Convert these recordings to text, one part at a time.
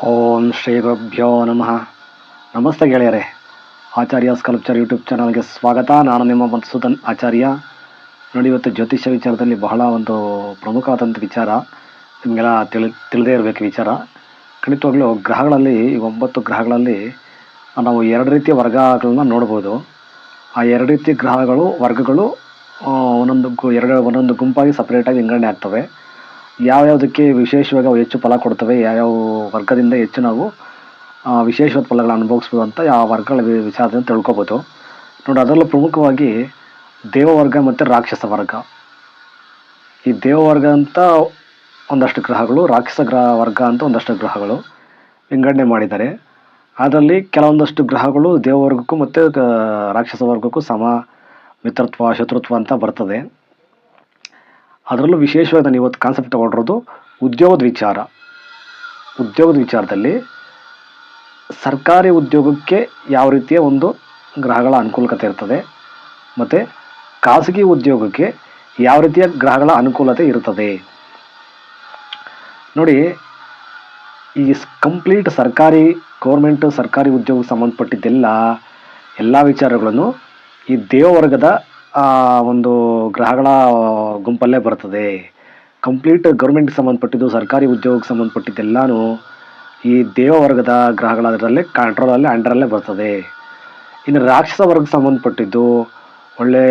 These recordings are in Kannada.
ಓಂ ಶ್ರೀ ಗುರುಭ್ಯೋ ನಮಃ. ನಮಸ್ತೆ ಗೆಳೆಯರೆ. ಆಚಾರ್ಯ ಸ್ಕಲ್ಪ್ಚರ್ ಯೂಟ್ಯೂಬ್ ಚಾನಲ್ಗೆ ಸ್ವಾಗತ. ನಾನು ನಿಮ್ಮ ಮಧುಸೂದನ್ ಆಚಾರ್ಯ. ನೋಡಿ, ಇವತ್ತು ಜ್ಯೋತಿಷ್ಯ ವಿಚಾರದಲ್ಲಿ ಬಹಳ ಒಂದು ಪ್ರಮುಖವಾದಂಥ ವಿಚಾರ. ನಿಮಗೆಲ್ಲ ತಿಳಿ, ತಿಳಿದೇ ಇರಬೇಕು ವಿಚಾರ. ಖಂಡಿತವಾಗ್ಲೂ ಗ್ರಹಗಳಲ್ಲಿ ಒಂಬತ್ತು ಗ್ರಹಗಳಲ್ಲಿ ನಾವು ಎರಡು ರೀತಿಯ ವರ್ಗಗಳನ್ನ ನೋಡ್ಬೋದು. ಆ ಎರಡು ರೀತಿಯ ಗ್ರಹಗಳು, ವರ್ಗಗಳು ಒಂದೊಂದು ಎರಡು, ಒಂದೊಂದು ಗುಂಪಾಗಿ ಸಪ್ರೇಟಾಗಿ ವಿಂಗಡಣೆ ಆಗ್ತವೆ. ಯಾವ್ಯಾವುದಕ್ಕೆ ವಿಶೇಷವಾಗಿ ಅವು ಹೆಚ್ಚು ಫಲ ಕೊಡ್ತವೆ, ಯಾವ್ಯಾವ ವರ್ಗದಿಂದ ಹೆಚ್ಚು ನಾವು ವಿಶೇಷವಾದ ಫಲಗಳನ್ನು ಅನುಭವಿಸ್ಬೋದು ಅಂತ ಯಾವ ವರ್ಗಗಳ ವಿಚಾರದಿಂದ ತಿಳ್ಕೊಬೋದು. ನೋಡಿ, ಅದರಲ್ಲೂ ಪ್ರಮುಖವಾಗಿ ದೇವವರ್ಗ ಮತ್ತು ರಾಕ್ಷಸ ವರ್ಗ. ಈ ದೇವವರ್ಗ ಅಂತ ಒಂದಷ್ಟು ಗ್ರಹಗಳು, ರಾಕ್ಷಸ ಗ್ರಹ ವರ್ಗ ಅಂತ ಒಂದಷ್ಟು ಗ್ರಹಗಳು ವಿಂಗಡಣೆ ಮಾಡಿದ್ದಾರೆ. ಅದರಲ್ಲಿ ಕೆಲವೊಂದಷ್ಟು ಗ್ರಹಗಳು ದೇವವರ್ಗಕ್ಕೂ ಮತ್ತು ರಾಕ್ಷಸ ವರ್ಗಕ್ಕೂ ಸಮ, ಮಿತ್ರತ್ವ, ಶತ್ರುತ್ವ ಅಂತ ಬರ್ತದೆ. ಅದರಲ್ಲೂ ವಿಶೇಷವಾಗಿ ನಾನು ಇವತ್ತು ಕಾನ್ಸೆಪ್ಟ್ ತಗೊಂಡಿರೋದು ಉದ್ಯೋಗದ ವಿಚಾರ. ಉದ್ಯೋಗದ ವಿಚಾರದಲ್ಲಿ ಸರ್ಕಾರಿ ಉದ್ಯೋಗಕ್ಕೆ ಯಾವ ರೀತಿಯ ಒಂದು ಗ್ರಹಗಳ ಅನುಕೂಲತೆ ಇರ್ತದೆ, ಮತ್ತು ಖಾಸಗಿ ಉದ್ಯೋಗಕ್ಕೆ ಯಾವ ರೀತಿಯ ಗ್ರಹಗಳ ಅನುಕೂಲತೆ ಇರುತ್ತದೆ ನೋಡಿ, ಈ ಕಂಪ್ಲೀಟ್ ಸರ್ಕಾರಿ ಗೌರ್ಮೆಂಟ್ ಸರ್ಕಾರಿ ಉದ್ಯೋಗಕ್ಕೆ ಸಂಬಂಧಪಟ್ಟಿದ್ದೆಲ್ಲ ಎಲ್ಲ ವಿಚಾರಗಳನ್ನು ಈ ದೇವವರ್ಗದ ಒಂದು ಗ್ರಹಗಳ ಗುಂಪಲ್ಲೇ ಬರ್ತದೆ. ಕಂಪ್ಲೀಟ್ ಗೌರ್ಮೆಂಟ್ಗೆ ಸಂಬಂಧಪಟ್ಟಿದ್ದು, ಸರ್ಕಾರಿ ಉದ್ಯೋಗಕ್ಕೆ ಸಂಬಂಧಪಟ್ಟಿದ್ದೆಲ್ಲನೂ ಈ ದೇವವರ್ಗದ ಗ್ರಹಗಳದರಲ್ಲೇ ಕಂಟ್ರೋಲಲ್ಲಿ ಅಂಡರಲ್ಲೇ ಬರ್ತದೆ. ಇನ್ನು ರಾಕ್ಷಸ ವರ್ಗಕ್ಕೆ ಸಂಬಂಧಪಟ್ಟಿದ್ದು, ಒಳ್ಳೆ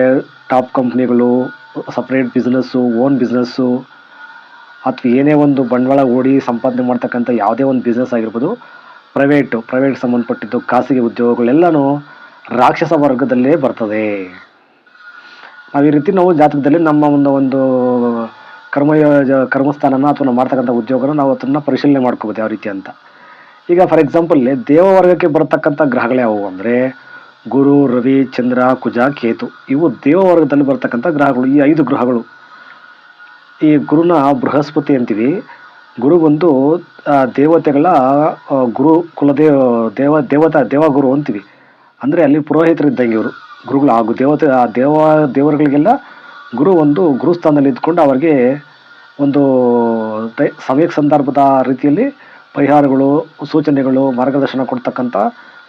ಟಾಪ್ ಕಂಪ್ನಿಗಳು ಸಪ್ರೇಟ್ ಬಿಸ್ನೆಸ್ಸು ಓನ್ ಬಿಸ್ನೆಸ್ಸು ಅಥವಾ ಏನೇ ಒಂದು ಬಂಡವಾಳ ಓಡಿ ಸಂಪಾದನೆ ಮಾಡ್ತಕ್ಕಂಥ ಯಾವುದೇ ಒಂದು ಬಿಸ್ನೆಸ್ ಆಗಿರ್ಬೋದು ಪ್ರೈವೇಟು ಪ್ರೈವೇಟ್ ಸಂಬಂಧಪಟ್ಟಿದ್ದು, ಖಾಸಗಿ ಉದ್ಯೋಗಗಳೆಲ್ಲನೂ ರಾಕ್ಷಸ ವರ್ಗದಲ್ಲೇ ಬರ್ತದೆ. ನಾವು ಈ ರೀತಿ ನಾವು ಜಾತಕದಲ್ಲಿ ನಮ್ಮ ಒಂದು ಒಂದು ಕರ್ಮ ಕರ್ಮಸ್ಥಾನನ ಅಥವಾ ನಾವು ಮಾಡ್ತಕ್ಕಂಥ ಉದ್ಯೋಗನ ನಾವು ಅದನ್ನು ಪರಿಶೀಲನೆ ಮಾಡ್ಕೋಬೋದು ಯಾವ ರೀತಿ ಅಂತ. ಈಗ ಫಾರ್ ಎಕ್ಸಾಂಪಲ್ ದೇವವರ್ಗಕ್ಕೆ ಬರತಕ್ಕಂಥ ಗ್ರಹಗಳು ಯಾವುವು ಅಂದರೆ ಗುರು, ರವಿ, ಚಂದ್ರ, ಕುಜ, ಕೇತು. ಇವು ದೇವವರ್ಗದಲ್ಲಿ ಬರತಕ್ಕಂಥ ಗ್ರಹಗಳು. ಈ ಐದು ಗ್ರಹಗಳು. ಈ ಗುರುನ ಬೃಹಸ್ಪತಿ ಅಂತೀವಿ. ಗುರು ಬಂದು ದೇವತೆಗಳ ಗುರು, ಕುಲದೇವ, ದೇವ, ದೇವತಾ, ದೇವಗುರು ಅಂತೀವಿ. ಅಂದರೆ ಅಲ್ಲಿ ಪುರೋಹಿತರಿದ್ದಂಗೆ ಇವರು. ಗುರುಗಳು ಹಾಗೂ ದೇವತೆ, ಆ ದೇವ, ದೇವರುಗಳಿಗೆಲ್ಲ ಗುರು ಒಂದು ಗುರುಸ್ಥಾನದಲ್ಲಿ ಇದ್ಕೊಂಡು ಅವರಿಗೆ ಒಂದು ದೈ ಸಮಯಕ್ಕೆ ಸಂದರ್ಭದ ರೀತಿಯಲ್ಲಿ ಪರಿಹಾರಗಳು, ಸೂಚನೆಗಳು, ಮಾರ್ಗದರ್ಶನ ಕೊಡ್ತಕ್ಕಂಥ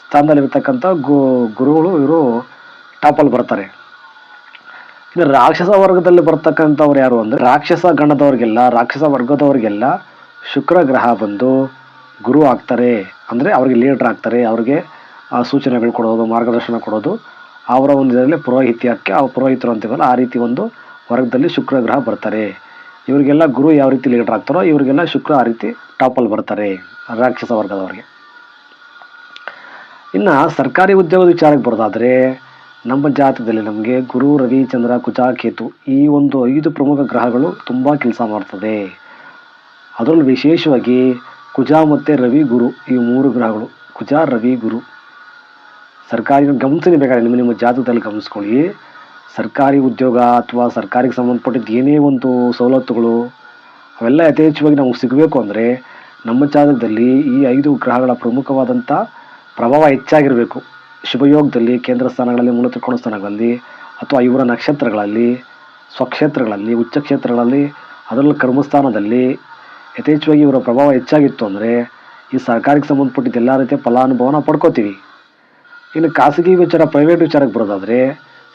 ಸ್ಥಾನದಲ್ಲಿರ್ತಕ್ಕಂಥ ಗು, ಗುರುಗಳು ಇವರು ಟಾಪಲ್ಲಿ ಬರ್ತಾರೆ. ಇನ್ನು ರಾಕ್ಷಸ ವರ್ಗದಲ್ಲಿ ಬರ್ತಕ್ಕಂಥವ್ರು ಯಾರು ಅಂದರೆ, ರಾಕ್ಷಸ ಗಣದವ್ರಿಗೆಲ್ಲ, ರಾಕ್ಷಸ ವರ್ಗದವ್ರಿಗೆಲ್ಲ ಶುಕ್ರ ಗ್ರಹ ಬಂದು ಗುರು ಆಗ್ತಾರೆ. ಅಂದರೆ ಅವ್ರಿಗೆ ಲೀಡರ್ ಆಗ್ತಾರೆ, ಅವ್ರಿಗೆ ಸೂಚನೆಗಳು ಕೊಡೋದು, ಮಾರ್ಗದರ್ಶನ ಕೊಡೋದು. ಅವರ ಒಂದು ಇದರಲ್ಲಿ ಪುರೋಹಿತ್ಯಕ್ಕೆ ಆ ಪುರೋಹಿತರು ಅಂತೀವಲ್ಲ, ಆ ರೀತಿ ಒಂದು ವರ್ಗದಲ್ಲಿ ಶುಕ್ರ ಗ್ರಹ ಬರ್ತಾರೆ. ಇವರಿಗೆಲ್ಲ ಗುರು ಯಾವ ರೀತಿ ಲೀಡರ್ ಆಗ್ತಾರೋ, ಇವರಿಗೆಲ್ಲ ಶುಕ್ರ ಆ ರೀತಿ ಟಾಪಲ್ಲಿ ಬರ್ತಾರೆ, ರಾಕ್ಷಸ ವರ್ಗದವರಿಗೆ. ಇನ್ನು ಸರ್ಕಾರಿ ಉದ್ಯೋಗದ ವಿಚಾರಕ್ಕೆ ಬರೋದಾದರೆ, ನಮ್ಮ ಜಾತಕದಲ್ಲಿ ನಮಗೆ ಗುರು, ರವಿ, ಚಂದ್ರ ಕುಜ ಕೇತು ಈ ಒಂದು ಐದು ಪ್ರಮುಖ ಗ್ರಹಗಳು ತುಂಬ ಕೆಲಸ ಮಾಡ್ತದೆ. ಅದರಲ್ಲೂ ವಿಶೇಷವಾಗಿ ಕುಜ ಮತ್ತು ರವಿ ಗುರು ಈ ಮೂರು ಗ್ರಹಗಳು. ಕುಜ, ರವಿ, ಗುರು. ಸರ್ಕಾರಿ ಗಮನಿಸಿ ಬೇಕಾದ್ರೆ ನಿಮ್ಮ ನಿಮ್ಮ ಜಾತಕದಲ್ಲಿ ಗಮನಿಸ್ಕೊಳ್ಳಿ. ಸರ್ಕಾರಿ ಉದ್ಯೋಗ ಅಥವಾ ಸರ್ಕಾರಿಗೆ ಸಂಬಂಧಪಟ್ಟಿದ್ದು ಏನೇ ಒಂದು ಸವಲತ್ತುಗಳು, ಅವೆಲ್ಲ ಯಥೇಚ್ಛವಾಗಿ ನಮಗೆ ಸಿಗಬೇಕು ಅಂದರೆ ನಮ್ಮ ಜಾತಕದಲ್ಲಿ ಈ ಐದು ಗ್ರಹಗಳ ಪ್ರಮುಖವಾದಂಥ ಪ್ರಭಾವ ಹೆಚ್ಚಾಗಿರಬೇಕು. ಶುಭಯೋಗದಲ್ಲಿ, ಕೇಂದ್ರ ಸ್ಥಾನಗಳಲ್ಲಿ ಮೂಲ ತ್ರಿಕೋಣ ಸ್ಥಾನಗಳಲ್ಲಿ ಅಥವಾ ಇವರ ನಕ್ಷತ್ರಗಳಲ್ಲಿ, ಸ್ವಕ್ಷೇತ್ರಗಳಲ್ಲಿ, ಉಚ್ಚ ಕ್ಷೇತ್ರಗಳಲ್ಲಿ, ಅದರಲ್ಲೂ ಕರ್ಮಸ್ಥಾನದಲ್ಲಿ ಯಥೇಚ್ಛವಾಗಿ ಇವರ ಪ್ರಭಾವ ಹೆಚ್ಚಾಗಿತ್ತು ಅಂದರೆ ಈ ಸರ್ಕಾರಕ್ಕೆ ಸಂಬಂಧಪಟ್ಟಿದ್ದ ಎಲ್ಲ ರೀತಿಯ ಫಲಾನುಭವನ ಪಡ್ಕೋತೀವಿ. ಇನ್ನು ಖಾಸಗಿ ವಿಚಾರ ಪ್ರೈವೇಟ್ ವಿಚಾರಕ್ಕೆ ಬರೋದಾದರೆ,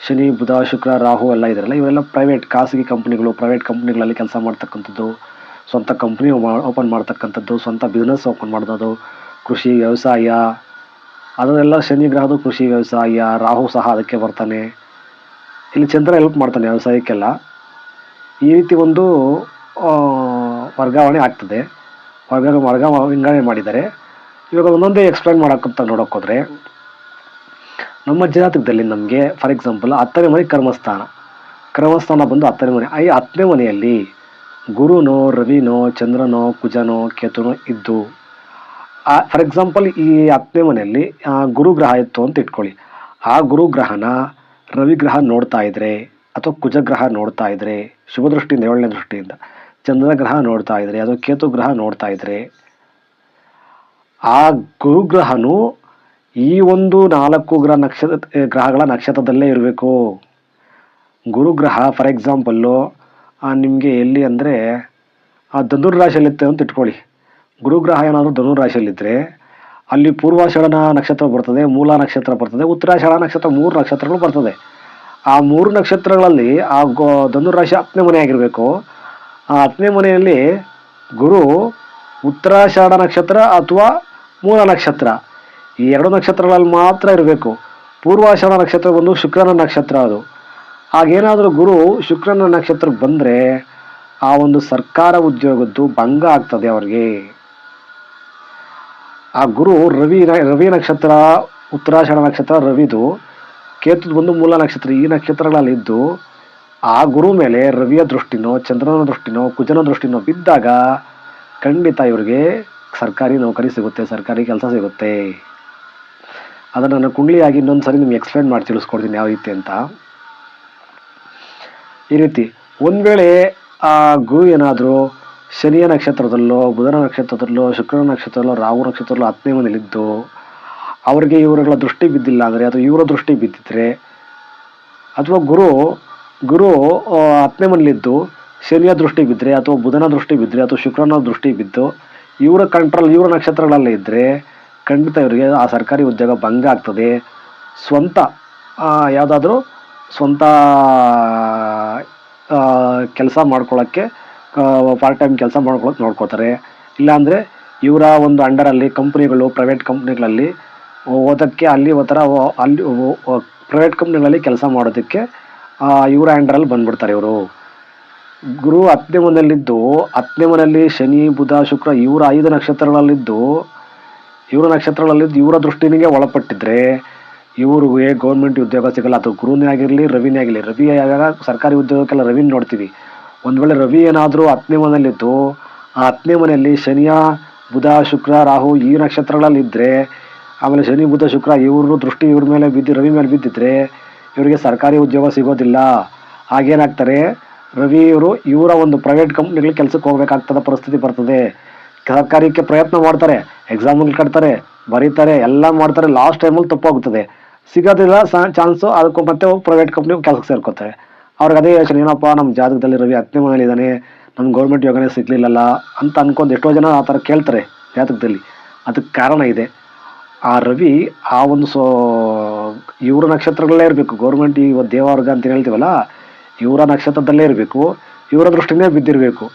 ಶನಿ, ಬುಧ, ಶುಕ್ರ, ರಾಹು ಎಲ್ಲ ಇದರಲ್ಲ, ಇವರೆಲ್ಲ ಪ್ರೈವೇಟ್ ಖಾಸಗಿ ಕಂಪ್ನಿಗಳು ಪ್ರೈವೇಟ್ ಕಂಪ್ನಿಗಳಲ್ಲಿ ಕೆಲಸ ಮಾಡ್ತಕ್ಕಂಥದ್ದು, ಸ್ವಂತ ಕಂಪ್ನಿ ಓಪನ್ ಮಾಡ್ತಕ್ಕಂಥದ್ದು, ಸ್ವಂತ ಬಿಸ್ನೆಸ್ ಓಪನ್ ಮಾಡೋದು ಕೃಷಿ, ವ್ಯವಸಾಯ, ಅದನ್ನೆಲ್ಲ ಶನಿ ಗ್ರಹದ ಕೃಷಿ, ವ್ಯವಸಾಯ, ರಾಹು ಸಹ ಅದಕ್ಕೆ ಬರ್ತಾನೆ. ಇಲ್ಲಿ ಚಂದ್ರ ಹೆಲ್ಪ್ ಮಾಡ್ತಾನೆ ವ್ಯವಸಾಯಕ್ಕೆಲ್ಲ. ಈ ರೀತಿ ಒಂದು ವರ್ಗಾವಣೆ ಆಗ್ತದೆ. ವರ್ಗ ವರ್ಗ ವಿಂಗಡಣೆ ಮಾಡಿದ್ದಾರೆ. ಇವಾಗ ಒಂದೊಂದೇ ಎಕ್ಸ್ಪ್ಲೈನ್ ಮಾಡೋಕ್ಕಂತ ನೋಡೋಕ್ಕೋದ್ರೆ ನಮ್ಮ ಜಾತಕದಲ್ಲಿ ನಮಗೆ ಫಾರ್ ಎಕ್ಸಾಂಪಲ್ ಹತ್ತನೇ ಮನೆ ಕರ್ಮಸ್ಥಾನ. ಕರ್ಮಸ್ಥಾನ ಬಂದು ಹತ್ತನೇ ಮನೆ. ಈ ಹತ್ತನೇ ಮನೆಯಲ್ಲಿ ಗುರುನೋ ರವಿನೋ ಚಂದ್ರನೋ ಕುಜನೋ ಕೇತುನೋ ಇದ್ದು ಫಾರ್ ಎಕ್ಸಾಂಪಲ್ ಈ ಹತ್ತನೇ ಮನೆಯಲ್ಲಿ ಆ, ಗುರು ಗ್ರಹ ಇತ್ತು ಅಂತ ಇಟ್ಕೊಳ್ಳಿ. ಆ ಗುರು ಗ್ರಹನ ರವಿ ಗ್ರಹ ನೋಡ್ತಾ ಇದ್ರೆ ಅಥವಾ ಕುಜ ಗ್ರಹ ನೋಡ್ತಾ ಇದ್ರೆ ಶುಭ ದೃಷ್ಟಿಯಿಂದ ಏಳನೇ ದೃಷ್ಟಿಯಿಂದ ಚಂದ್ರ ಗ್ರಹ ನೋಡ್ತಾ ಇದ್ರೆ ಅಥವಾ ಕೇತು ಗ್ರಹ ನೋಡ್ತಾ ಇದ್ರೆ ಆ ಗುರುಗ್ರಹನು ಈ ಒಂದು ನಾಲ್ಕು ಗ್ರಹ ನಕ್ಷತ್ರ ಗ್ರಹಗಳ ನಕ್ಷತ್ರದಲ್ಲೇ ಇರಬೇಕು. ಗುರುಗ್ರಹ ಫಾರ್ ಎಕ್ಸಾಂಪಲ್ಲು ನಿಮಗೆ ಎಲ್ಲಿ ಅಂದರೆ, ಆ, ಧನುರ್ ರಾಶಿಯಲ್ಲಿತ್ತೆ ಅಂತ ಇಟ್ಕೊಳ್ಳಿ. ಗುರುಗ್ರಹ ಏನಾದರೂ ಧನುರಾಶಿಯಲ್ಲಿದ್ದರೆ ಅಲ್ಲಿ ಪೂರ್ವಾಷಾಢನ ನಕ್ಷತ್ರ ಬರ್ತದೆ, ಮೂಲ ನಕ್ಷತ್ರ ಬರ್ತದೆ, ಉತ್ತರಾಷಾಢ ನಕ್ಷತ್ರ ಮೂರು ನಕ್ಷತ್ರಗಳು ಬರ್ತದೆ. ಆ ಮೂರು ನಕ್ಷತ್ರಗಳಲ್ಲಿ ಆ ಗೋ ರಾಶಿ ಹತ್ತನೇ ಮನೆ ಆಗಿರಬೇಕು ಆ ಹತ್ತನೇ ಮನೆಯಲ್ಲಿ ಗುರು ಉತ್ತರಾಷಾಢ ನಕ್ಷತ್ರ ಅಥವಾ ಮೂಲ ನಕ್ಷತ್ರ. ಈ ಎರಡು ನಕ್ಷತ್ರಗಳಲ್ಲಿ ಮಾತ್ರ ಇರಬೇಕು. ಪೂರ್ವಾಷಾಢ ನಕ್ಷತ್ರ ಬಂದು ಶುಕ್ರನ ನಕ್ಷತ್ರ ಅದು. ಹಾಗೇನಾದರೂ ಗುರು ಶುಕ್ರನ ನಕ್ಷತ್ರಕ್ಕೆ ಬಂದರೆ ಆ ಒಂದು ಸರ್ಕಾರ ಉದ್ಯೋಗದ್ದು ಭಂಗ ಆಗ್ತದೆ ಅವರಿಗೆ. ಆ ಗುರು ರವಿ ರವಿ ನಕ್ಷತ್ರ, ಉತ್ತರಾಷಾಢ ನಕ್ಷತ್ರ, ರವಿದು. ಕೇತುದು ಬಂದು ಮೂಲ ನಕ್ಷತ್ರ, ಈ ನಕ್ಷತ್ರಗಳಲ್ಲಿದ್ದು ಆ ಗುರು ಮೇಲೆ ರವಿಯ ದೃಷ್ಟಿನೋ, ಚಂದ್ರನ ದೃಷ್ಟಿನೋ, ಕುಜನ ದೃಷ್ಟಿನೋ ಬಿದ್ದಾಗ ಖಂಡಿತ ಇವರಿಗೆ ಸರ್ಕಾರಿ ನೌಕರಿ ಸಿಗುತ್ತೆ, ಸರ್ಕಾರಿ ಕೆಲಸ ಸಿಗುತ್ತೆ. ಅದನ್ನು ನಾನು ಕುಂಡ್ಲಿಯಾಗಿ ಇನ್ನೊಂದು ಸರಿ ನಿಮ್ಗೆ ಎಕ್ಸ್ಪ್ಲೇನ್ ಮಾಡಿ ತಿಳಿಸ್ಕೊಡ್ತೀನಿ ಯಾವ ರೀತಿ ಅಂತ. ಈ ರೀತಿ, ಒಂದು ವೇಳೆ ಆ ಗುರು ಏನಾದರೂ ಶನಿಯ ನಕ್ಷತ್ರದಲ್ಲೋ, ಬುಧನ ನಕ್ಷತ್ರದಲ್ಲೋ, ಶುಕ್ರನ ನಕ್ಷತ್ರದಲ್ಲೋ, ರಾಹು ನಕ್ಷತ್ರದಲ್ಲೋ ಹತ್ತನೇ ಮನೇಲಿದ್ದು ಅವರಿಗೆ ಇವರುಗಳ ದೃಷ್ಟಿ ಬಿದ್ದಿಲ್ಲ ಅಂದರೆ, ಅಥವಾ ಇವರ ದೃಷ್ಟಿ ಬಿದ್ದಿದ್ರೆ, ಅಥವಾ ಗುರು ಗುರು ಹತ್ತನೇ ಮನೇಲಿದ್ದು ಶನಿಯ ದೃಷ್ಟಿ ಬಿದ್ದರೆ ಅಥವಾ ಬುಧನ ದೃಷ್ಟಿ ಬಿದ್ದರೆ ಅಥವಾ ಶುಕ್ರನ ದೃಷ್ಟಿ ಬಿದ್ದು, ಇವರ ಕಂಟ್ರೋಲ್ ಇವರ ನಕ್ಷತ್ರಗಳಲ್ಲೇ ಇದ್ದರೆ ಖಂಡಿತ ಇವರಿಗೆ ಆ ಸರ್ಕಾರಿ ಉದ್ಯೋಗ ಭಂಗ ಆಗ್ತದೆ. ಸ್ವಂತ ಯಾವುದಾದ್ರೂ ಸ್ವಂತ ಕೆಲಸ ಮಾಡ್ಕೊಳ್ಳೋಕ್ಕೆ ಪಾರ್ಟ್ ಟೈಮ್ ಕೆಲಸ ಮಾಡ್ಕೊಳಕ್ಕೆ ನೋಡ್ಕೋತಾರೆ. ಇಲ್ಲಾಂದರೆ ಇವರ ಒಂದು ಅಂಡರಲ್ಲಿ ಕಂಪ್ನಿಗಳು ಪ್ರೈವೇಟ್ ಕಂಪ್ನಿಗಳಲ್ಲಿ ಓದೋಕ್ಕೆ ಅಲ್ಲಿ ಒಂಥರ ಅಲ್ಲಿ ಪ್ರೈವೇಟ್ ಕಂಪ್ನಿಗಳಲ್ಲಿ ಕೆಲಸ ಮಾಡೋದಕ್ಕೆ ಇವರ ಅಂಡರಲ್ಲಿ ಬಂದ್ಬಿಡ್ತಾರೆ ಇವರು. ಗುರು ಹತ್ತನೇ ಮನೆಯಲ್ಲಿದ್ದು, ಹತ್ತನೇ ಮನೆಯಲ್ಲಿ ಶನಿ, ಬುಧ, ಶುಕ್ರ ಇವರ ಐದು ನಕ್ಷತ್ರಗಳಲ್ಲಿದ್ದು ಇವರ ನಕ್ಷತ್ರಗಳಲ್ಲಿದ್ದು ಇವರ ದೃಷ್ಟಿನಿಗೆ ಒಳಪಟ್ಟಿದ್ರೆ ಇವ್ರಿಗೆ ಗೌರ್ಮೆಂಟ್ ಉದ್ಯೋಗ ಸಿಗಲ್ಲ ಅದು ಗುರುನೇ ಆಗಿರಲಿ, ರವಿನೇ ಆಗಿರಲಿ, ರವಿ ಆಗಾಗ ಸರ್ಕಾರಿ ಉದ್ಯೋಗಕ್ಕೆಲ್ಲ ರವಿನ ನೋಡ್ತೀವಿ. ಒಂದು ವೇಳೆ ರವಿ ಏನಾದರೂ ಹತ್ತನೇ ಮನೆಯಲ್ಲಿದ್ದು ಆ ಹತ್ತನೇ ಮನೆಯಲ್ಲಿ ಶನಿಯ, ಬುಧ, ಶುಕ್ರ, ರಾಹು ಈ ನಕ್ಷತ್ರಗಳಲ್ಲಿದ್ದರೆ ಆಮೇಲೆ ಶನಿ, ಬುಧ, ಶುಕ್ರ ಇವ್ರ ದೃಷ್ಟಿ ಇವ್ರ ಮೇಲೆ ಬಿದ್ದು, ರವಿ ಮೇಲೆ ಬಿದ್ದಿದ್ರೆ ಇವರಿಗೆ ಸರ್ಕಾರಿ ಉದ್ಯೋಗ ಸಿಗೋದಿಲ್ಲ. ಹಾಗೇನಾಗ್ತಾರೆ? ರವಿ ಇವರು ಇವರ ಒಂದು ಪ್ರೈವೇಟ್ ಕಂಪ್ನಿಗಳಿಗೆ ಕೆಲಸಕ್ಕೆ ಹೋಗಬೇಕಾಗ್ತದ ಪರಿಸ್ಥಿತಿ ಬರ್ತದೆ. ಸರ್ಕಾರಕ್ಕೆ ಪ್ರಯತ್ನ ಮಾಡ್ತಾರೆ ಎಕ್ಸಾಮ್ಗಳು ಕಟ್ತಾರೆ, ಬರೀತಾರೆ, ಎಲ್ಲ ಮಾಡ್ತಾರೆ ಲಾಸ್ಟ್ ಟೈಮಲ್ಲಿ ತಪ್ಪಾಗುತ್ತದೆ. ಸಿಗೋದಿಲ್ಲ ಚಾನ್ಸು ಅದಕ್ಕೂ ಮತ್ತೆ ಪ್ರೈವೇಟ್ ಕಂಪ್ನಿ ಕೆಲಸಕ್ಕೆ ಸೇರ್ಕೋತಾರೆ. ಅವ್ರಿಗೆ ಅದೇ ಯೋಚನೆ, ಏನಪ್ಪ, ನಮ್ಮ ಜಾತಕದಲ್ಲಿ ರವಿ ಹತ್ತನೇ ಮನೇಲಿದ್ದಾನೆ ನಮ್ಮ ಗೌರ್ಮೆಂಟ್ ಯೋಗನೇ ಸಿಗ್ಲಿಲ್ಲಲ್ಲ ಅಂತ ಅನ್ಕೊಂಡು ಎಷ್ಟೋ ಜನ ಆ ಥರ ಕೇಳ್ತಾರೆ ಜಾತಕದಲ್ಲಿ. ಅದಕ್ಕೆ ಕಾರಣ ಇದೆ. ಆ ರವಿ ಆ ಒಂದು ಸೋ, ಇವರ ನಕ್ಷತ್ರಗಳಲ್ಲೇ ಇರಬೇಕು. ಗೌರ್ಮೆಂಟ್ ಒಂದು ದೇವವರ್ಗ ಅಂತ ಹೇಳ್ತೀವಲ್ಲ, ಇವರ ನಕ್ಷತ್ರದಲ್ಲೇ ಇರಬೇಕು. ಇವರ ದೃಷ್ಟಿನೇ ಬಿದ್ದಿರಬೇಕು.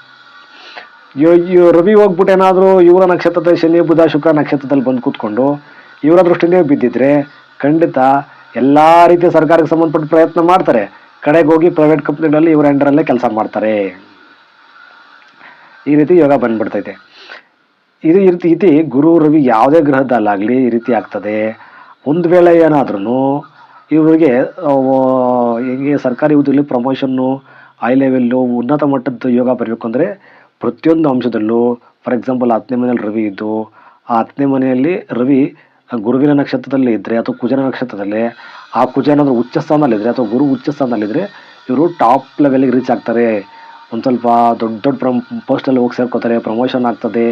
ರವಿ ಹೋಗ್ಬಿಟ್ಟು ಏನಾದರೂ ಇವರ ನಕ್ಷತ್ರದಲ್ಲಿ ಶನಿ, ಬುಧ, ಶುಕ್ರ ನಕ್ಷತ್ರದಲ್ಲಿ ಬಂದು ಕೂತ್ಕೊಂಡು ಇವರ ದೃಷ್ಟಿನೇ ಬಿದ್ದಿದ್ರೆ ಖಂಡಿತ ಎಲ್ಲ ರೀತಿಯ ಸರ್ಕಾರಕ್ಕೆ ಸಂಬಂಧಪಟ್ಟ ಪ್ರಯತ್ನ ಮಾಡ್ತಾರೆ. ಕಡೆಗೆ ಹೋಗಿ ಪ್ರೈವೇಟ್ ಕಂಪ್ನಿಗಳಲ್ಲಿ ಇವರ ಅಂಡರಲ್ಲೇ ಕೆಲಸ ಮಾಡ್ತಾರೆ. ಈ ರೀತಿ ಯೋಗ ಬಂದ್ಬಿಡ್ತೈತೆ. ಇದು ಈ ರೀತಿ ಗುರು, ರವಿ ಯಾವುದೇ ಗ್ರಹದಲ್ಲಾಗಲಿ ಈ ರೀತಿ ಆಗ್ತದೆ. ಒಂದು ವೇಳೆ ಏನಾದ್ರೂ ಇವರಿಗೆ ಹೆಂಗೆ ಸರ್ಕಾರಿ ಹುದ್ದೆಯಲ್ಲಿ ಪ್ರಮೋಷನ್ನು ಹೈ ಲೆವೆಲ್ಲು ಉನ್ನತ ಮಟ್ಟದ ಯೋಗ ಬರಬೇಕು ಅಂದರೆ ಪ್ರತಿಯೊಂದು ಅಂಶದಲ್ಲೂ ಫಾರ್ ಎಕ್ಸಾಂಪಲ್ ಹತ್ತನೇ ಮನೆಯಲ್ಲಿ ರವಿ ಇದ್ದು ಆ ಹತ್ತನೇ ಮನೆಯಲ್ಲಿ ರವಿ ಗುರುವಿನ ನಕ್ಷತ್ರದಲ್ಲಿ ಇದ್ದರೆ ಅಥವಾ ಕುಜನ ನಕ್ಷತ್ರದಲ್ಲಿ, ಆ ಕುಜ ಏನಾದರೂ ಉಚ್ಚ ಸ್ಥಾನದಲ್ಲಿದ್ದರೆ ಅಥವಾ ಗುರು ಉಚ್ಚ ಸ್ಥಾನದಲ್ಲಿದ್ದರೆ ಇವರು ಟಾಪ್ ಲೆವೆಲ್ಗೆ ರೀಚ್ ಆಗ್ತಾರೆ. ಒಂದು ಸ್ವಲ್ಪ ದೊಡ್ಡ ದೊಡ್ಡ ಪ್ರಮ್ ಪೋಸ್ಟಲ್ಲಿ ಹೋಗಿ ಸೇರ್ಕೋತಾರೆ ಪ್ರಮೋಷನ್ ಆಗ್ತದೆ.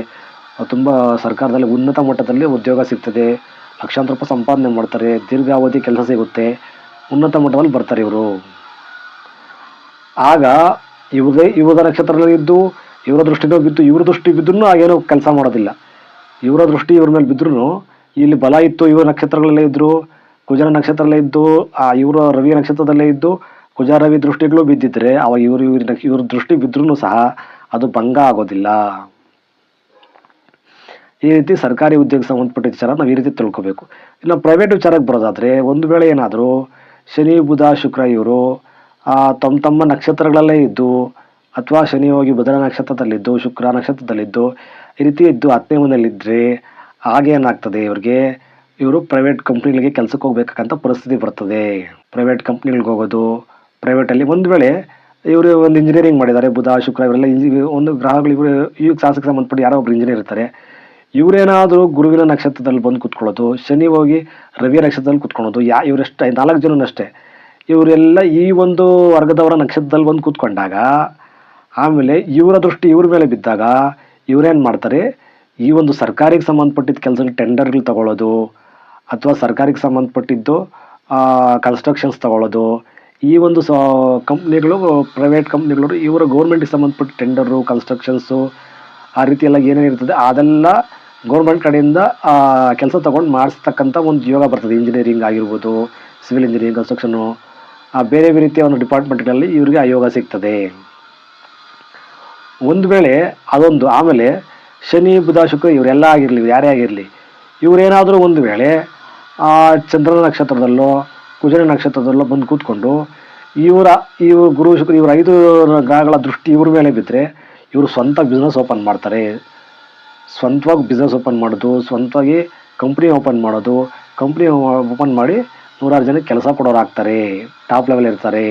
ತುಂಬ ಸರ್ಕಾರದಲ್ಲಿ ಉನ್ನತ ಮಟ್ಟದಲ್ಲಿ ಉದ್ಯೋಗ ಸಿಗ್ತದೆ. ಲಕ್ಷಾಂತರ ರೂಪಾಯಿ ಸಂಪಾದನೆ ಮಾಡ್ತಾರೆ. ದೀರ್ಘಾವಧಿ ಕೆಲಸ ಸಿಗುತ್ತೆ. ಉನ್ನತ ಮಟ್ಟದಲ್ಲಿ ಬರ್ತಾರೆ ಇವರು. ಆಗ ಇವ್ರದೇ ನಕ್ಷತ್ರದಲ್ಲಿ ಇದ್ದು ಇವರ ದೃಷ್ಟಿನೂ ಬಿದ್ದು ಇವ್ರ ದೃಷ್ಟಿ ಬಿದ್ದರೂ ಏನೋ ಕೆಲಸ ಮಾಡೋದಿಲ್ಲ. ಇವರ ದೃಷ್ಟಿ ಇವ್ರ ಮೇಲೆ ಬಿದ್ರೂ ಇಲ್ಲಿ ಬಲ ಇತ್ತು, ಇವರ ನಕ್ಷತ್ರಗಳಲ್ಲೇ ಇದ್ದರು ಕುಜನ ನಕ್ಷತ್ರದಲ್ಲೇ ಇದ್ದು, ಆ ಇವರ ರವಿ ನಕ್ಷತ್ರದಲ್ಲೇ ಇದ್ದು, ಕುಜ ರವಿ ದೃಷ್ಟಿಗಳು ಬಿದ್ದಿದ್ರೆ ಅವ ಇವರು ಇವ್ರ ಇವ್ರ ದೃಷ್ಟಿ ಬಿದ್ರೂ ಸಹ ಅದು ಭಂಗ ಆಗೋದಿಲ್ಲ. ಈ ರೀತಿ ಸರ್ಕಾರಿ ಉದ್ಯೋಗ ಸಂಬಂಧಪಟ್ಟ ವಿಚಾರ ನಾವು ಈ ರೀತಿ ತಿಳ್ಕೊಬೇಕು. ಇನ್ನು ಪ್ರೈವೇಟ್ ವಿಚಾರಕ್ಕೆ ಬರೋದಾದರೆ ಒಂದು ವೇಳೆ ಏನಾದರೂ ಶನಿ, ಬುಧ, ಶುಕ್ರ ಇವರು ತಮ್ಮ ತಮ್ಮ ನಕ್ಷತ್ರಗಳಲ್ಲೇ ಇದ್ದು ಅಥವಾ ಶನಿ ಹೋಗಿ ಬುಧನ ನಕ್ಷತ್ರದಲ್ಲಿದ್ದು, ಶುಕ್ರ ನಕ್ಷತ್ರದಲ್ಲಿದ್ದು, ಈ ರೀತಿ ಇದ್ದು ಹತ್ತನೇ ಮನೆಯಲ್ಲಿದ್ದರೆ ಆಗೇನಾಗ್ತದೆ ಇವ್ರಿಗೆ, ಇವರು ಪ್ರೈವೇಟ್ ಕಂಪ್ನಿಗಳಿಗೆ ಕೆಲಸಕ್ಕೆ ಹೋಗ್ಬೇಕಂತ ಪರಿಸ್ಥಿತಿ ಬರ್ತದೆ. ಪ್ರೈವೇಟ್ ಕಂಪ್ನಿಗಳಿಗೆ ಹೋಗೋದು ಪ್ರೈವೇಟಲ್ಲಿ ಒಂದು ವೇಳೆ ಇವರು ಒಂದು ಇಂಜಿನಿಯರಿಂಗ್ ಮಾಡಿದ್ದಾರೆ, ಬುಧ, ಶುಕ್ರ ಇವರೆಲ್ಲ ಇಂಜಿ ಒಂದು ಗ್ರಹಗಳು ಇವರು, ಈ ಶಾಸಕ ಸಂಬಂಧಪಟ್ಟ ಯಾರೋ ಒಬ್ರು ಇಂಜಿನಿಯರ್ ಇರ್ತಾರೆ. ಇವರೇನಾದರೂ ಗುರುವಿನ ನಕ್ಷತ್ರದಲ್ಲಿ ಬಂದು ಕುತ್ಕೊಳ್ಳೋದು, ಶನಿ ಹೋಗಿ ರವಿಯ ನಕ್ಷತ್ರದಲ್ಲಿ ಕುತ್ಕೊಳ್ಳೋದು, ಯಾ, ಇವರಷ್ಟೇ, ನಾಲ್ಕು ಜನನಷ್ಟೇ, ಇವರೆಲ್ಲ ಈ ಒಂದು ವರ್ಗದವರ ನಕ್ಷತ್ರದಲ್ಲಿ ಬಂದು ಕೂತ್ಕೊಂಡಾಗ ಆಮೇಲೆ ಇವರ ದೃಷ್ಟಿ ಇವ್ರ ಮೇಲೆ ಬಿದ್ದಾಗ ಇವರೇನು ಮಾಡ್ತಾರೆ? ಈ ಒಂದು ಸರ್ಕಾರಿಗೆ ಸಂಬಂಧಪಟ್ಟಿದ್ದ ಕೆಲಸಗಳು ಟೆಂಡರ್ಗಳು ತಗೊಳ್ಳೋದು, ಅಥವಾ ಸರ್ಕಾರಕ್ಕೆ ಸಂಬಂಧಪಟ್ಟಿದ್ದು ಕನ್ಸ್ಟ್ರಕ್ಷನ್ಸ್ ತಗೊಳ್ಳೋದು, ಈ ಒಂದು ಸ ಕಂಪ್ನಿಗಳು ಪ್ರೈವೇಟ್ ಕಂಪ್ನಿಗಳು ಇವರ ಗೌರ್ಮೆಂಟಿಗೆ ಸಂಬಂಧಪಟ್ಟ ಟೆಂಡರು ಕನ್ಸ್ಟ್ರಕ್ಷನ್ಸು ಆ ರೀತಿ ಎಲ್ಲ ಏನೇನಿರ್ತದೆ ಅದೆಲ್ಲ ಗೌರ್ಮೆಂಟ್ ಕಡೆಯಿಂದ ಕೆಲಸ ತೊಗೊಂಡು ಮಾಡಿಸ್ತಕ್ಕಂಥ ಒಂದು ಯೋಗ ಬರ್ತದೆ. ಇಂಜಿನಿಯರಿಂಗ್ ಆಗಿರ್ಬೋದು ಸಿವಿಲ್ ಇಂಜಿನಿಯರಿಂಗ್ ಕನ್ಸ್ಟ್ರಕ್ಷನು ಬೇರೆ ಬೇರೆ ರೀತಿಯ ಒಂದು ಡಿಪಾರ್ಟ್ಮೆಂಟ್ಗಳಲ್ಲಿ ಇವರಿಗೆ ಆ ಯೋಗ ಸಿಗ್ತದೆ. ಒಂದು ವೇಳೆ ಅದೊಂದು ಆಮೇಲೆ ಶನಿ, ಬುಧ, ಶುಕ್ರ ಇವರೆಲ್ಲ ಆಗಿರಲಿ, ಯಾರೇ ಆಗಿರಲಿ, ಇವರೇನಾದರೂ ಒಂದು ವೇಳೆ ಆ ಚಂದ್ರನ ನಕ್ಷತ್ರದಲ್ಲೋ, ಕುಜನ ನಕ್ಷತ್ರದಲ್ಲೋ ಬಂದು ಕೂತ್ಕೊಂಡು ಇವರ, ಇವರು ಗುರು, ಶುಕ್ರ, ಇವರ ಐದು ಗ್ರಹಗಳ ದೃಷ್ಟಿ ಇವ್ರ ಮೇಲೆ ಬಿದ್ದರೆ ಇವರು ಸ್ವಂತ ಬಿಸ್ನೆಸ್ ಓಪನ್ ಮಾಡ್ತಾರೆ. ಸ್ವಂತವಾಗಿ ಬಿಸ್ನೆಸ್ ಓಪನ್ ಮಾಡೋದು, ಸ್ವಂತವಾಗಿ ಕಂಪ್ನಿ ಓಪನ್ ಮಾಡೋದು ಕಂಪ್ನಿ ಓಪನ್ ಮಾಡಿ ನೂರಾರು ಜನಕ್ಕೆ ಕೆಲಸ ಕೊಡೋರು ಆಗ್ತಾರೆ ಟಾಪ್ ಲೆವೆಲ್ ಇರ್ತಾರೆ.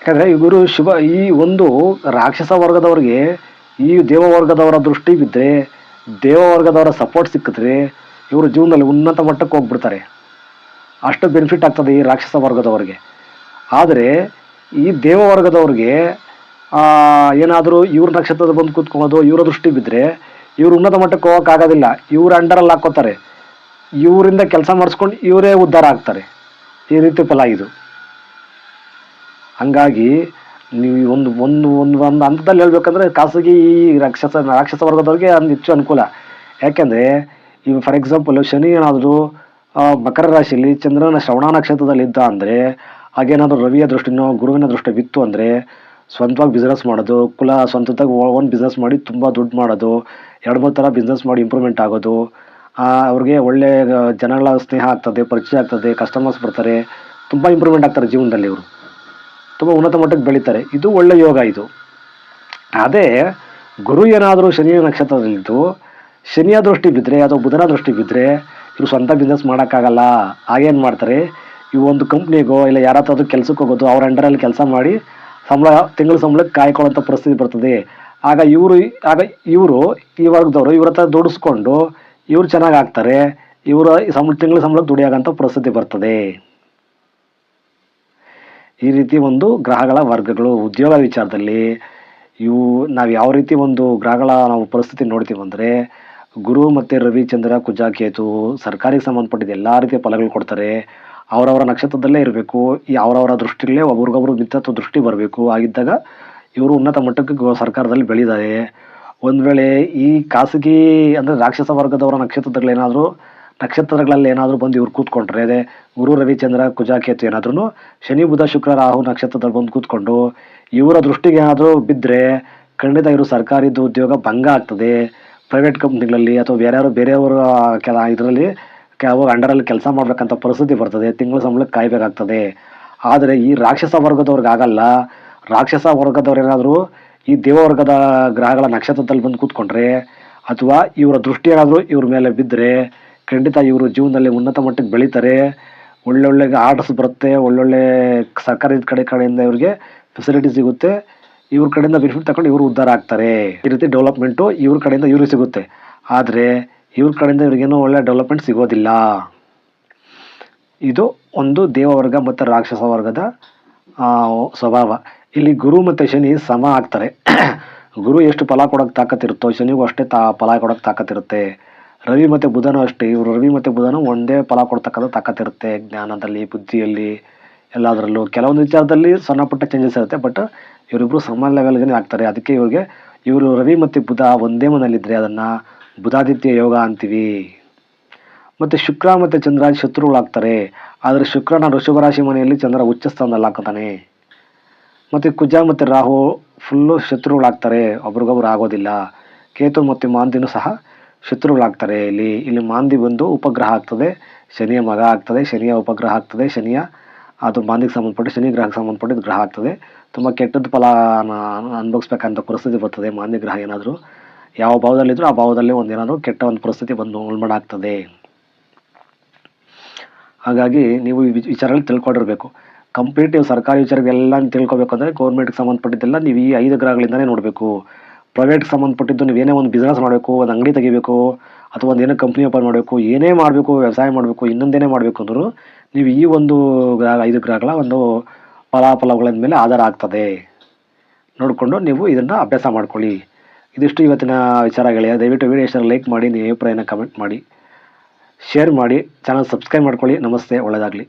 ಯಾಕಂದರೆ ಇವರು ಶಿವ ಈ ಒಂದು ರಾಕ್ಷಸ ವರ್ಗದವ್ರಿಗೆ ಈ ದೇವವರ್ಗದವರ ದೃಷ್ಟಿ ಬಿದ್ದರೆ ದೇವವರ್ಗದವರ ಸಪೋರ್ಟ್ ಸಿಕ್ಕಿದ್ರೆ ಇವರು ಜೀವನದಲ್ಲಿ ಉನ್ನತ ಮಟ್ಟಕ್ಕೆ ಹೋಗ್ಬಿಡ್ತಾರೆ. ಅಷ್ಟು ಬೆನಿಫಿಟ್ ಆಗ್ತದೆ ಈ ರಾಕ್ಷಸ ವರ್ಗದವ್ರಿಗೆ. ಆದರೆ ಈ ದೇವವರ್ಗದವ್ರಿಗೆ ಏನಾದರೂ ಇವ್ರ ನಕ್ಷತ್ರದ ಬಂದು ಕೂತ್ಕೊಳ್ಳೋದು, ಇವರ ದೃಷ್ಟಿ ಬಿದ್ದರೆ ಇವರು ಉನ್ನತ ಮಟ್ಟಕ್ಕೆ ಹೋಗೋಕ್ಕಾಗೋದಿಲ್ಲ. ಇವ್ರ ಅಂಡರಲ್ಲಿ ಹಾಕೋತಾರೆ ಇವರಿಂದ ಕೆಲಸ ಮಾಡಿಸ್ಕೊಂಡು ಇವರೇ ಉದ್ಧಾರ ಆಗ್ತಾರೆ. ಈ ರೀತಿ ಫಲ ಇದು. ಹಂಗಾಗಿ ನೀವು ಒಂದು ಒಂದು ಒಂದು ಒಂದು ಹಂತದಲ್ಲಿ ಹೇಳ್ಬೇಕಂದ್ರೆ ಖಾಸಗಿ ಈ ರಾಕ್ಷಸ ರಾಕ್ಷಸ ವರ್ಗದವ್ರಿಗೆ ಒಂದು ಹೆಚ್ಚು ಅನುಕೂಲ. ಯಾಕೆಂದರೆ ಈ ಫಾರ್ ಎಕ್ಸಾಂಪಲ್ ಶನಿ ಏನಾದರೂ ಮಕರ ರಾಶಿಯಲ್ಲಿ ಚಂದ್ರನ ಶ್ರವಣ ನಕ್ಷತ್ರದಲ್ಲಿ ಇದ್ದ ಅಂದರೆ ಹಾಗೇನಾದರೂ ರವಿಯ ದೃಷ್ಟಿನೋ, ಗುರುವಿನ ದೃಷ್ಟಿ ಬಿತ್ತು ಅಂದರೆ, ಸ್ವಂತವಾಗಿ ಬಿಸ್ನೆಸ್ ಮಾಡೋದು, ಕುಲ ಸ್ವಂತದಾಗ ಓನ್ ಬಿಸ್ನೆಸ್ ಮಾಡಿ ತುಂಬ ದುಡ್ಡು ಮಾಡೋದು, ಎರಡು, ಮೂರು ಥರ ಬಿಸ್ನೆಸ್ ಮಾಡಿ ಇಂಪ್ರೂವ್ಮೆಂಟ್ ಆಗೋದು ಅವ್ರಿಗೆ ಒಳ್ಳೆಯ ಜನಗಳ ಸ್ನೇಹ ಆಗ್ತದೆ, ಪರಿಚಯ ಆಗ್ತದೆ ಕಸ್ಟಮರ್ಸ್ ಬರ್ತಾರೆ, ತುಂಬ ಇಂಪ್ರೂವ್ಮೆಂಟ್ ಆಗ್ತಾರೆ ಜೀವನದಲ್ಲಿ ಇವರು. ತುಂಬ ಉನ್ನತ ಮಟ್ಟಕ್ಕೆ ಬೆಳೀತಾರೆ. ಇದು ಒಳ್ಳೆ ಯೋಗ ಇದು. ಅದೇ ಗುರು ಏನಾದರೂ ಶನಿಯ ನಕ್ಷತ್ರದಲ್ಲಿದ್ದು, ಶನಿಯ ದೃಷ್ಟಿ ಬಿದ್ದರೆ ಅಥವಾ ಬುಧನ ದೃಷ್ಟಿ ಬಿದ್ದರೆ ಇವರು ಸ್ವಂತ ಬಿಸ್ನೆಸ್ ಮಾಡೋಕ್ಕಾಗಲ್ಲ. ಆಗೇನು ಮಾಡ್ತಾರೆ? ಇವು ಒಂದು ಕಂಪ್ನಿಗೋ ಇಲ್ಲ ಯಾರ ಹತ್ರ ಕೆಲಸಕ್ಕೆ ಹೋಗೋದು, ಅವ್ರ ಅಂಡರಲ್ಲಿ ಕೆಲಸ ಮಾಡಿ ಸಂಬಳ, ತಿಂಗಳ ಸಂಬಳಕ್ಕೆ ಕಾಯ್ಕೊಳ್ಳೋಂಥ ಪರಿಸ್ಥಿತಿ ಬರ್ತದೆ. ಆಗ ಇವರು ಆಗ ಇವರು ಈ ವರ್ಗದವರು ಇವ್ರ ಹತ್ರ ದುಡಿಸ್ಕೊಂಡು ಇವರು ಚೆನ್ನಾಗಿ ಆಗ್ತಾರೆ. ಇವರ ಸಂಬಳ, ತಿಂಗಳ ಸಂಬಳಕ್ಕೆ ದುಡಿಯಾಗಂಥ ಪರಿಸ್ಥಿತಿ ಬರ್ತದೆ. ಈ ರೀತಿ ಒಂದು ಗ್ರಹಗಳ ವರ್ಗಗಳು, ಉದ್ಯೋಗ ವಿಚಾರದಲ್ಲಿ ಇವು ನಾವು ಯಾವ ರೀತಿ ಒಂದು ಗ್ರಹಗಳ ನಾವು ಪರಿಸ್ಥಿತಿ ನೋಡ್ತೀವಿ ಅಂದರೆ, ಗುರು ಮತ್ತು ರವಿ, ಚಂದ್ರ, ಕುಜ, ಕೇತು ಸರ್ಕಾರಿಗೆ ಸಂಬಂಧಪಟ್ಟಿದ್ದ ಎಲ್ಲ ರೀತಿಯ ಫಲಗಳು ಕೊಡ್ತಾರೆ. ಅವರವರ ನಕ್ಷತ್ರದಲ್ಲೇ ಇರಬೇಕು, ಈ ಅವರವರ ದೃಷ್ಟಿಗಳೇ ಒಬ್ರಿಗೊಬ್ರು ಮಿತ್ರತ್ವ ದೃಷ್ಟಿ ಬರಬೇಕು. ಆಗಿದ್ದಾಗ ಇವರು ಉನ್ನತ ಮಟ್ಟಕ್ಕೆ ಸರ್ಕಾರದಲ್ಲಿ ಬೆಳೀತಾರೆ. ಒಂದು ವೇಳೆ ಈ ಖಾಸಗಿ ಅಂದರೆ ರಾಕ್ಷಸ ವರ್ಗದವರ ನಕ್ಷತ್ರಗಳೇನಾದರೂ ನಕ್ಷತ್ರಗಳಲ್ಲಿ ಏನಾದರೂ ಬಂದು ಇವ್ರು ಕೂತ್ಕೊಂಡ್ರೆ, ಅದೇ ಗುರು ರವಿಚಂದ್ರ, ಕುಜಾಕೇತು ಏನಾದ್ರೂ ಶನಿ, ಬುಧ, ಶುಕ್ರ, ರಾಹು ನಕ್ಷತ್ರದಲ್ಲಿ ಬಂದು ಕೂತ್ಕೊಂಡು, ಇವರ ದೃಷ್ಟಿಗೆ ಏನಾದರೂ ಬಿದ್ದರೆ ಖಂಡಿತ ಇವರು ಸರ್ಕಾರಿದ್ದು ಉದ್ಯೋಗ ಭಂಗ ಆಗ್ತದೆ. ಪ್ರೈವೇಟ್ ಕಂಪ್ನಿಗಳಲ್ಲಿ ಅಥವಾ ಬೇರೆ ಯಾರು ಬೇರೆಯವರ ಕೆಲ ಇದರಲ್ಲಿ, ಕೆಲವು ಅಂಡರಲ್ಲಿ ಕೆಲಸ ಮಾಡಬೇಕಂತ ಪರಿಸ್ಥಿತಿ ಬರ್ತದೆ. ತಿಂಗಳ ಸಂಬಳಕ್ಕೆ ಕಾಯಬೇಕಾಗ್ತದೆ. ಆದರೆ ಈ ರಾಕ್ಷಸ ವರ್ಗದವ್ರಿಗೆ ಆಗಲ್ಲ. ರಾಕ್ಷಸ ವರ್ಗದವ್ರು ಏನಾದರೂ ಈ ದೇವವರ್ಗದ ಗ್ರಹಗಳ ನಕ್ಷತ್ರದಲ್ಲಿ ಬಂದು ಕೂತ್ಕೊಂಡ್ರೆ, ಅಥವಾ ಇವರ ದೃಷ್ಟಿ ಏನಾದರೂ ಇವ್ರ ಮೇಲೆ ಬಿದ್ದರೆ ಖಂಡಿತ ಇವರು ಜೀವನದಲ್ಲಿ ಉನ್ನತ ಮಟ್ಟಕ್ಕೆ ಬೆಳೀತಾರೆ. ಒಳ್ಳೊಳ್ಳೆ ಆರ್ಡರ್ಸ್ ಬರುತ್ತೆ. ಒಳ್ಳೊಳ್ಳೆ ಸರ್ಕಾರಿ ಕಡೆ ಕಡೆಯಿಂದ ಇವ್ರಿಗೆ ಫೆಸಿಲಿಟಿ ಸಿಗುತ್ತೆ. ಇವ್ರ ಕಡೆಯಿಂದ ಬೆನಿಫಿಟ್ ತಗೊಂಡು ಇವರು ಉದ್ಧಾರ ಆಗ್ತಾರೆ. ಈ ರೀತಿ ಡೆವಲಪ್ಮೆಂಟು ಇವ್ರ ಕಡೆಯಿಂದ ಇವ್ರಿಗೆ ಸಿಗುತ್ತೆ. ಆದರೆ ಇವ್ರ ಕಡೆಯಿಂದ ಇವ್ರಿಗೇನೋ ಒಳ್ಳೆ ಡೆವಲಪ್ಮೆಂಟ್ ಸಿಗೋದಿಲ್ಲ. ಇದು ಒಂದು ದೇವವರ್ಗ ಮತ್ತು ರಾಕ್ಷಸ ವರ್ಗದ ಸ್ವಭಾವ. ಇಲ್ಲಿ ಗುರು ಮತ್ತು ಶನಿ ಸಮ ಆಗ್ತಾರೆ. ಗುರು ಎಷ್ಟು ಫಲ ಕೊಡೋಕೆ ತಾಕತ್ತಿರುತ್ತೋ, ಶನಿಗೂ ಅಷ್ಟೇ ತಾ, ಫಲ ಕೊಡೋಕ್ಕೆ ತಾಕತ್ತಿರುತ್ತೆ. ರವಿ ಮತ್ತು ಬುಧನೂ ಅಷ್ಟೇ. ಇವರು ರವಿ ಮತ್ತು ಬುಧನೂ ಒಂದೇ ಫಲ ಕೊಡ್ತಕ್ಕಂಥ ತಾಕತ್ತಿರುತ್ತೆ. ಜ್ಞಾನದಲ್ಲಿ, ಬುದ್ಧಿಯಲ್ಲಿ, ಎಲ್ಲದರಲ್ಲೂ. ಕೆಲವೊಂದು ವಿಚಾರದಲ್ಲಿ ಸಣ್ಣ ಪುಟ್ಟ ಚೇಂಜಸ್ ಇರುತ್ತೆ ಬಟ್ ಇವರಿಬ್ಬರು ಸಮಾನ ಲೆವೆಲ್ಗೆ ಆಗ್ತಾರೆ. ಅದಕ್ಕೆ ಇವ್ರಿಗೆ, ಇವರು ರವಿ ಮತ್ತು ಬುಧ ಒಂದೇ ಮನೆಯಲ್ಲಿದ್ದರೆ ಅದನ್ನು ಬುಧಾದಿತ್ಯ ಯೋಗ ಅಂತೀವಿ. ಮತ್ತು ಶುಕ್ರ ಮತ್ತು ಚಂದ್ರ ಶತ್ರುಗಳಾಗ್ತಾರೆ ಆದರೆ ಶುಕ್ರನ ವೃಷಭ ರಾಶಿ ಮನೆಯಲ್ಲಿ ಚಂದ್ರ ಉಚ್ಚ ಸ್ಥಾನದಲ್ಲಿ ಹಾಕೋತಾನೆ ಮತ್ತು ಕುಜ ಮತ್ತು ರಾಹು ಫುಲ್ಲು ಶತ್ರುಗಳಾಗ್ತಾರೆ. ಒಬ್ರಿಗೊಬ್ರು ಆಗೋದಿಲ್ಲ. ಕೇತು ಮತ್ತು ಮಾಂದಿನೂ ಸಹ ಶತ್ರುಗಳಾಗ್ತಾರೆ. ಇಲ್ಲಿ ಇಲ್ಲಿ ಮಾಂದಿ ಬಂದು ಉಪಗ್ರಹ ಆಗ್ತದೆ. ಶನಿಯ ಮಗ ಆಗ್ತದೆ, ಶನಿಯ ಉಪಗ್ರಹ ಆಗ್ತದೆ, ಶನಿಯ, ಅದು ಮಾಂದಿಗೆ ಸಂಬಂಧಪಟ್ಟು, ಶನಿ ಗ್ರಹಕ್ಕೆ ಸಂಬಂಧಪಟ್ಟಿದ್ದು ಗ್ರಹ ಆಗ್ತದೆ. ತುಂಬ ಕೆಟ್ಟದ್ದು ಫಲ ಅನುಭವಿಸ್ಬೇಕಂತ ಪರಿಸ್ಥಿತಿ ಬರ್ತದೆ ಮಾಂದಿ ಗ್ರಹ ಏನಾದರೂ. ಯಾವ ಭಾವದಲ್ಲಿದ್ದರೂ ಆ ಭಾವದಲ್ಲಿ ಒಂದೇನಾದರೂ ಕೆಟ್ಟ ಒಂದು ಪರಿಸ್ಥಿತಿ ಬಂದು ಉಳ್ಮಾಡಾಗ್ತದೆ ಹಾಗಾಗಿ ನೀವು ಈ ವಿಚಾರದಲ್ಲಿ ತಿಳ್ಕೊಂಡಿರಬೇಕು. ಕಂಪ್ಲೀಟ್ ಸರ್ಕಾರಿ ವಿಚಾರಗಳೆಲ್ಲ ತಿಳ್ಕೊಬೇಕು ಅಂದರೆ ಗೌರ್ಮೆಂಟ್ಗೆ ಸಂಬಂಧಪಟ್ಟಿದ್ದೆಲ್ಲ ನೀವು ಈ ಐದು ಗ್ರಹಗಳಿಂದಲೇ ನೋಡಬೇಕು. ಪ್ರೈವೇಟ್ಗೆ ಸಂಬಂಧಪಟ್ಟಿದ್ದು ಏನೇ ಒಂದು ಬಿಸ್ನೆಸ್ ಮಾಡಬೇಕು, ಒಂದು ಅಂಗಡಿ ತೆಗಿಬೇಕು, ಅಥವಾ ಒಂದು ಏನೋ ಕಂಪ್ನಿ ಓಪನ್ ಮಾಡಬೇಕು, ಏನೇ ಮಾಡಬೇಕು, ವ್ಯವಸಾಯ ಮಾಡಬೇಕು, ಇನ್ನೊಂದೇನೇ ಮಾಡಬೇಕು ಅಂದರೂ ನೀವು ಈ ಒಂದು ಗ್ರಹ, ಐದು ಗ್ರಹಗಳ ಒಂದು ಫಲಾಫಲಗಳ ಮೇಲೆ ಆಧಾರ ಆಗ್ತದೆ. ನೋಡಿಕೊಂಡು ನೀವು ಇದನ್ನು ಅಭ್ಯಾಸ ಮಾಡ್ಕೊಳ್ಳಿ. ಇದಿಷ್ಟು ಇವತ್ತಿನ ವಿಚಾರ ವಿಚಾರಗಳೇ ದಯವಿಟ್ಟು ವೀಡಿಯೋ ಇಷ್ಟ ಲೈಕ್ ಮಾಡಿ ನೀವು ಅಭಿಪ್ರಾಯನ ಕಮೆಂಟ್ ಮಾಡಿ ಶೇರ್ ಮಾಡಿ ಚಾನಲ್ ಸಬ್ಸ್ಕ್ರೈಬ್ ಮಾಡ್ಕೊಳ್ಳಿ. ನಮಸ್ತೆ, ಒಳ್ಳೆಯದಾಗಲಿ.